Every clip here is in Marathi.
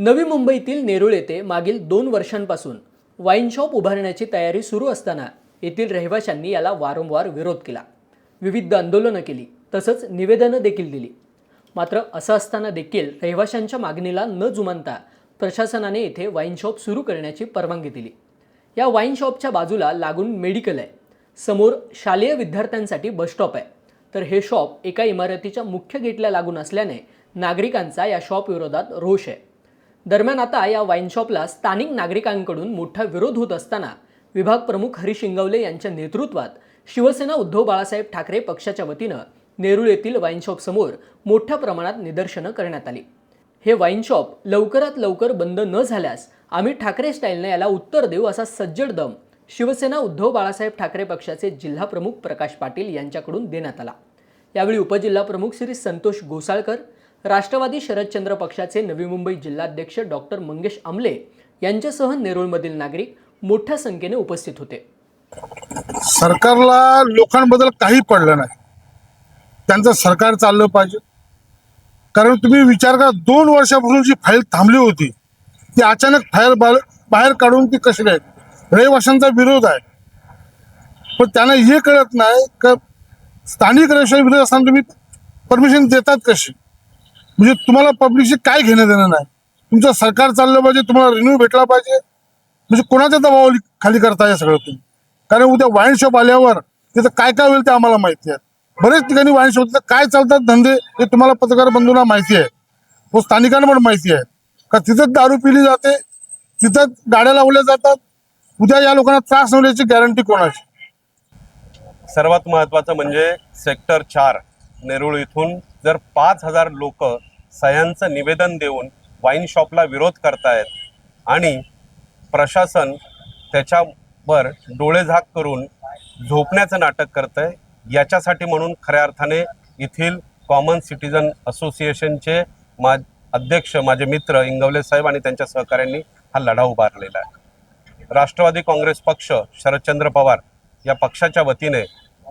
नवी मुंबईतील नेरूळ येथे मागील दोन वर्षांपासून वाईन शॉप उभारण्याची तयारी सुरू असताना येथील रहिवाशांनी याला वारंवार विरोध केला. विविध आंदोलनं केली तसंच निवेदनं देखील दिली. मात्र असं असताना देखील रहिवाशांच्या मागणीला न जुमानता प्रशासनाने येथे वाईन शॉप सुरू करण्याची परवानगी दिली. या वाईन शॉपच्या बाजूला लागून मेडिकल आहे. समोर शालेय विद्यार्थ्यांसाठी बसस्टॉप आहे. तर हे शॉप एका इमारतीच्या मुख्य गेटला लागून असल्याने नागरिकांचा या शॉप विरोधात रोष आहे. दरम्यान आता या वाईन शॉपला स्थानिक नागरिकांकडून मोठा विरोध होत असताना विभाग प्रमुख हरीश इंगवले यांच्या नेतृत्वात शिवसेना उद्धव बाळासाहेब ठाकरे पक्षाच्या वतीनं नेरूळ येथील वाईन शॉप समोर मोठ्या प्रमाणात निदर्शनं करण्यात आली. हे वाईन शॉप लवकरात लवकर बंद न झाल्यास आम्ही ठाकरे स्टाईलने याला उत्तर देऊ असा सज्जड दम शिवसेना उद्धव बाळासाहेब ठाकरे पक्षाचे जिल्हा प्रमुख प्रकाश पाटील यांच्याकडून देण्यात आला. यावेळी उपजिल्हा प्रमुख श्री संतोष गोसाळकर राष्ट्रवादी शरदचंद्र पक्षाचे नवी मुंबई जिल्हाध्यक्ष डॉक्टर मंगेश आमले यांच्यासह नेरूळमधील नागरिक मोठ्या संख्येने उपस्थित होते. सरकारला लोकांबद्दल काही पडलं नाही. त्यांचं सरकार चाललं पाहिजे. कारण तुम्ही विचार करा दोन वर्षापासून जी फाईल थांबली होती ती अचानक फाईल बाहेर बाहेर काढून ती कशी आहेत रहिवाशांचा विरोध आहे. पण त्यांना हे कळत नाही का स्थानिक रहिवाशांचा विरोध असताना तुम्ही परमिशन देतात कशी? म्हणजे तुम्हाला पब्लिकशी काय घेणं देणं नाही. तुमचं सरकार चाललं पाहिजे तुम्हाला रिन्यू भेटला पाहिजे. म्हणजे कोणाच्या दबाव खाली करता या सगळं तुम्ही? कारण उद्या वाईन शॉप आल्यावर तिथं काय काय होईल ते आम्हाला माहिती आहे. बरेच ठिकाणी वाईन शॉप काय चालतात धंदे हे तुम्हाला पत्रकार बंधूंना माहिती आहे. व स्थानिकांना पण माहिती आहे. का तिथंच दारू पिली जाते तिथंच गाड्या लावल्या जातात उद्या या लोकांना त्रास होण्याची गॅरंटी कोणाची? सर्वात महत्त्वाचं म्हणजे सेक्टर चार नेरूळ इथून जर पाच हजार लोक सह्यांचं निवेदन देऊन वाईन शॉपला विरोध करतायत. आणि प्रशासन त्याच्यावर डोळेझाक करून झोपण्याचं नाटक करतंय. याच्यासाठी म्हणून खऱ्या अर्थाने येथील कॉमन सिटीजन असोसिएशनचे मा अध्यक्ष माझे मित्र इंगवले साहेब आणि त्यांच्या सहकाऱ्यांनी हा लढा उभारलेला आहे. राष्ट्रवादी काँग्रेस पक्ष शरदचंद्र पवार या पक्षाच्या वतीने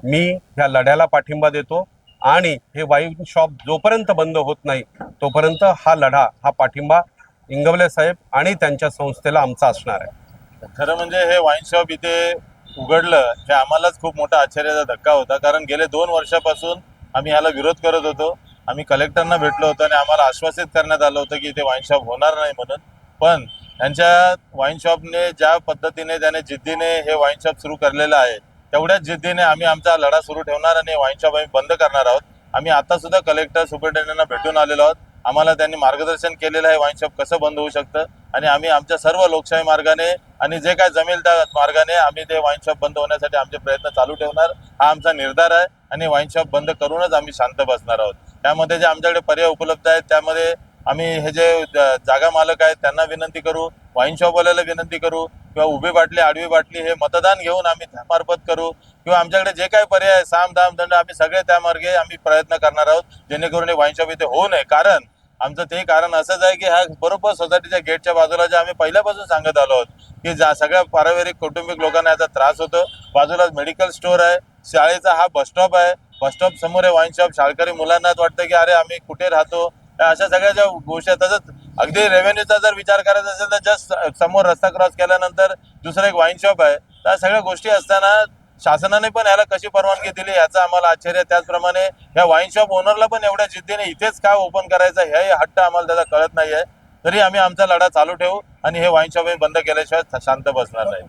मी ह्या लढ्याला पाठिंबा देतो. आणि हे वाईन शॉप जोपर्यंत बंद होत नाही तोपर्यंत हा लढा हा पाठिंबा इंगवले साहेब आणि त्यांच्या संस्थेला आमचा असणार आहे. खरं म्हणजे हे वाईन शॉप इथे उघडलं हे आम्हालाच खूप मोठा आश्चर्याचा धक्का होता. कारण गेले दोन वर्षापासून आम्ही ह्याला विरोध करत होतो. आम्ही कलेक्टरना भेटलो होतो आणि आम्हाला आश्वासित करण्यात आलं होतं की इथे वाईन शॉप होणार नाही म्हणून. पण त्यांच्या वाईन शॉपने ज्या पद्धतीने त्याने जिद्दीने हे वाईन शॉप सुरू करलेलं आहे तेवढ्याच जिद्दीने आम्ही आमचा लढा सुरू ठेवणार आणि वाईन शॉप आम्ही बंद करणार आहोत. आम्ही आता सुद्धा कलेक्टर सुपरिटेंडंटना भेटून आलेलो आहोत. आम्हाला त्यांनी मार्गदर्शन केलेलं आहे वाईन शॉप कसं बंद होऊ शकतं आणि आम्ही आमच्या सर्व लोकशाही मार्गाने आणि जे काय जमेल त्या मार्गाने आम्ही ते वाईन शॉप बंद होण्यासाठी आमचे प्रयत्न चालू ठेवणार. हा आमचा निर्धार आहे आणि वाईन शॉप बंद करूनच आम्ही शांत बसणार आहोत. त्यामध्ये जे आमच्याकडे पर्याय उपलब्ध आहेत त्यामध्ये आम्ही हे जे जागा मालक आहेत त्यांना विनंती करू वाईनशॉपवाल्याला विनंती करू किंवा उभी बाटली आडवी बाटली हे मतदान घेऊन आम्ही त्यामार्फत करू. किंवा आमच्याकडे जे काही पर्याय आहे साम दाम दंड आम्ही सगळे त्यामार्गे आम्ही प्रयत्न करणार आहोत जेणेकरून हे वाईन शॉप इथे होऊ नये. कारण आमचं ते कारण असंच आहे की हा बरोबर सोसायटीच्या गेटच्या बाजूला जे आम्ही पहिल्यापासून सांगत आलो आहोत की ज्या सगळ्या पारिवारिक कौटुंबिक लोकांना याचा त्रास होतो. बाजूलाच मेडिकल स्टोअर आहे शाळेचा हा बस स्टॉप आहे. बस स्टॉप समोर हे वाईन शॉप शाळकरी मुलांना वाटतं की अरे आम्ही कुठे राहतो? अशा सगळ्या ज्या गोष्टी तसंच अगदी रेव्हेन्यूचा जर विचार करायचा असेल तर जस्ट समोर रस्ता क्रॉस केल्यानंतर दुसरं एक वाईन शॉप आहे. त्या सगळ्या गोष्टी असताना शासनाने पण याला कशी परवानगी दिली याचं आम्हाला आश्चर्य त्याचप्रमाणे या वाईन शॉप ओनरला पण एवढ्या जिद्दीने इथेच का ओपन करायचं हे हट्ट आम्हाला त्याचा कळत नाहीये. तरी आम्ही आमचा लढा चालू ठेवू आणि हे वाईन शॉप बंद केल्याशिवाय शांत बसणार नाही.